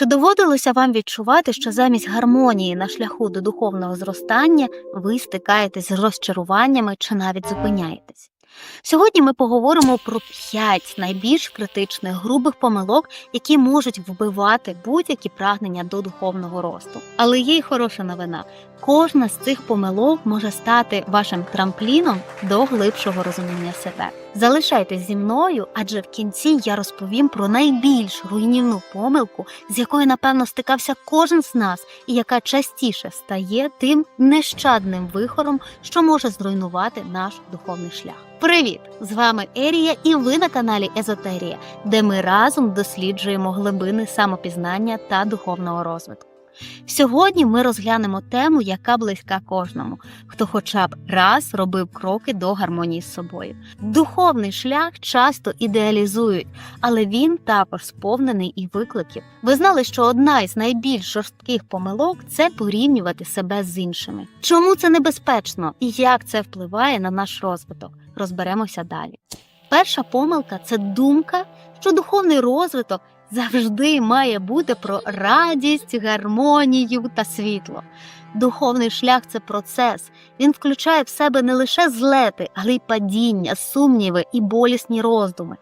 Чи доводилося вам відчувати, що замість гармонії на шляху до духовного зростання ви стикаєтесь з розчаруваннями чи навіть зупиняєтесь? Сьогодні ми поговоримо про п'ять найбільш критичних грубих помилок, які можуть вбивати будь-які прагнення до духовного росту. Але є й хороша новина. Кожна з цих помилок може стати вашим трампліном до глибшого розуміння себе. Залишайтесь зі мною, адже в кінці я розповім про найбільш руйнівну помилку, з якою напевно стикався кожен з нас, і яка частіше стає тим нещадним вихором, що може зруйнувати наш духовний шлях. Привіт! З вами Ерія, і ви на каналі Езотерія, де ми разом досліджуємо глибини самопізнання та духовного розвитку. Сьогодні ми розглянемо тему, яка близька кожному, хто хоча б раз робив кроки до гармонії з собою. Духовний шлях часто ідеалізують, але він також сповнений і викликів. Ви знали, що одна із найбільш жорстких помилок це порівнювати себе з іншими. Чому це небезпечно і як це впливає на наш розвиток? Розберемося далі. Перша помилка це думка, що духовний розвиток завжди має бути про радість, гармонію та світло. Духовний шлях це процес. Він включає в себе не лише злети, але й падіння, сумніви і болісні роздуми.